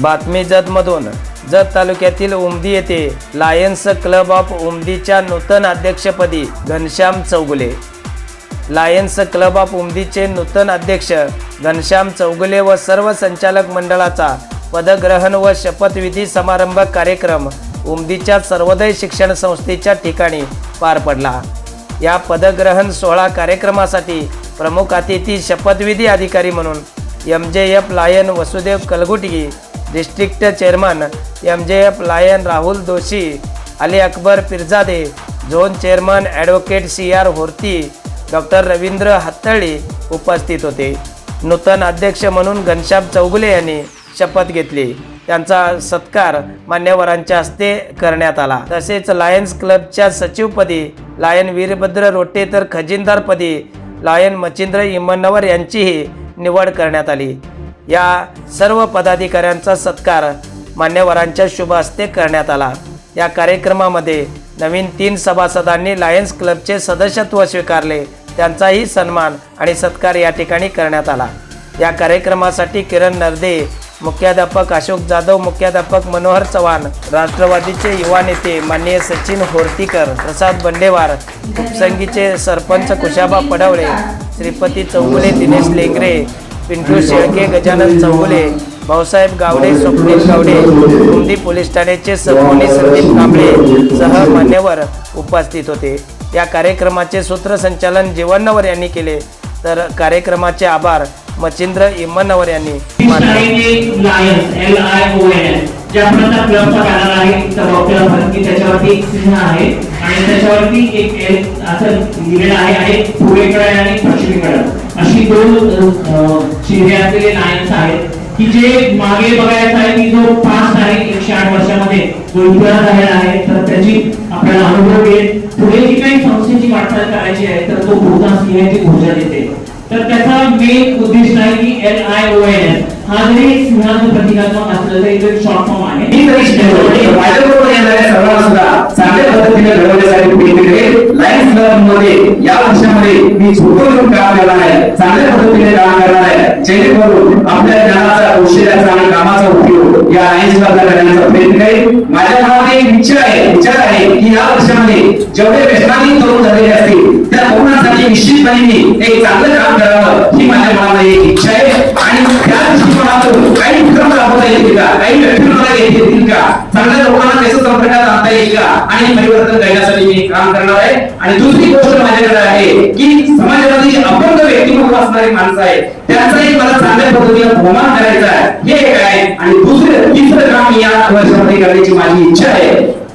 बातमी जतमधून. जत तालुक्यातील उमदी येथे लायन्स क्लब ऑफ उमदीच्या नूतन अध्यक्षपदी Ghanshyam Chougule. Lions Club of उमदीचे नूतन अध्यक्ष घनश्याम चौगुले व सर्व संचालक मंडळाचा पदग्रहण व शपथविधी समारंभ कार्यक्रम उमदीच्या सर्वोदय शिक्षण संस्थेच्या ठिकाणी पार पडला. या पदग्रहण सोहळा कार्यक्रमासाठी प्रमुख अतिथी शपथविधी अधिकारी म्हणून M J F Lion Vasudev Kalgutgi district chairman M J F Lion Rahul Doshi Ali Akbar Pirjade zone chairman advocate C R Horti doctor Ravindra Hattali उपस्थित होते. नूतन अध्यक्ष म्हणून घनश्याम चौगुले यांनी शपथ घेतली. त्यांचा सत्कार मान्यवरांच्या हस्ते करण्यात आला. तसेच लायन्स क्लबच्या सचिवपदी लायन वीरभद्र रोटे तर खजिनदारपदी लायन मच्छिंद्र इमनवर यांचीही निवड करण्यात आली. या सर्व पदाधिकाऱ्यांचा सत्कार मान्यवरांच्या शुभ हस्ते करण्यात आला. या कार्यक्रमामध्ये नवीन तीन सभासदांनी लायन्स क्लबचे सदस्यत्व स्वीकारले. त्यांचाही सन्मान आणि सत्कार या ठिकाणी करण्यात आला. या कार्यक्रमासाठी किरण नरदे मुख्याध्यापक अशोक जाधव मुख्याध्यापक मनोहर चव्हाण राष्ट्रवादीचे युवा नेते माननीय सचिन होर्तीकर प्रसाद बंडेवार उपसंगीचे सरपंच कुशाबा पडवळे श्रीपती चौगुले दिनेश लेंगरे पिंटू शेळके गजानन चौगुले भाऊसाहेब गावडे स्वप्नील गावडे कुंदी पोलीस ठाण्याचे सपोनी संदीप कांबळे सह मान्यवर उपस्थित होते. या कार्यक्रमाचे सूत्रसंचालन जीवनवर यांनी केले. तर कार्यक्रमाचे आभार मच्छिंद्र इम्मनवर यांनी एल आय ओ आहे की त्याच्यावरती सिंह आहे. त्याच्यावरती एक अशी दोन चिन्हे असलेले लायन्स आहेत. की जे मागे बघायचं आहे की जो पाच आहे एकशे आठ वर्षामध्ये जो इतिहास झालेला आहे तर त्याची आपल्याला अनुभव येईल. पुढे जी काही संस्थेची वाटचाल करायची आहे तर तो पुढचा सिंहाची ऊर्जा देते. तर त्याचा मेन उद्देश आहे की एल आय ओ एन हा जरी सिंहाचं प्रतिकात्मक असलं तरी तो एक शॉर्ट फॉर्म आहे. शिकलो माझ्याबरोबर येणाऱ्या सर्वांना चांगल्या पद्धतीने घडवण्यासाठी वेगवेगळे क्लबमध्ये या वर्षामध्ये मी झोपून घेऊन काम करणार आहे चांगल्या पद्धतीने काम करणार आहे. जेणेकरून आपल्या ज्ञानाचा कौशल्याचा आणि कामाचा या लाईन्स क्लबला करण्याचा प्रयत्न करेल माझ्या मनात एक इच्छा आहे विचार आहे की या वर्षामध्ये जेवढे व्यसनाधीन तरुण झालेले असतील त्या तरुणांसाठी निश्चितपणे मी एक चांगलं काम करावं ही माझ्या मनात एक इच्छा आहे आणि त्या दृष्टिकोनातून काही विक्रम राबवता येतील का काही व्यक्तिमत्वाला येतील का चांगल्या लोकांना कसं संपर्कात येईल का? आणि परिवर्तन करण्यासाठी मी काम करणार आहे. आणि दुसरी गोष्ट माझ्याकडे आहे की समाजामध्ये अपंग व्यक्तिमत्व असणारी माणसं आहे त्यांचाही मला चांगल्या पद्धतीने बहुमान करायचा आहे. हे एक आहे. आणि दुसरं तिसरं काम या वर्षामध्ये करण्याची माझी इच्छा आहे.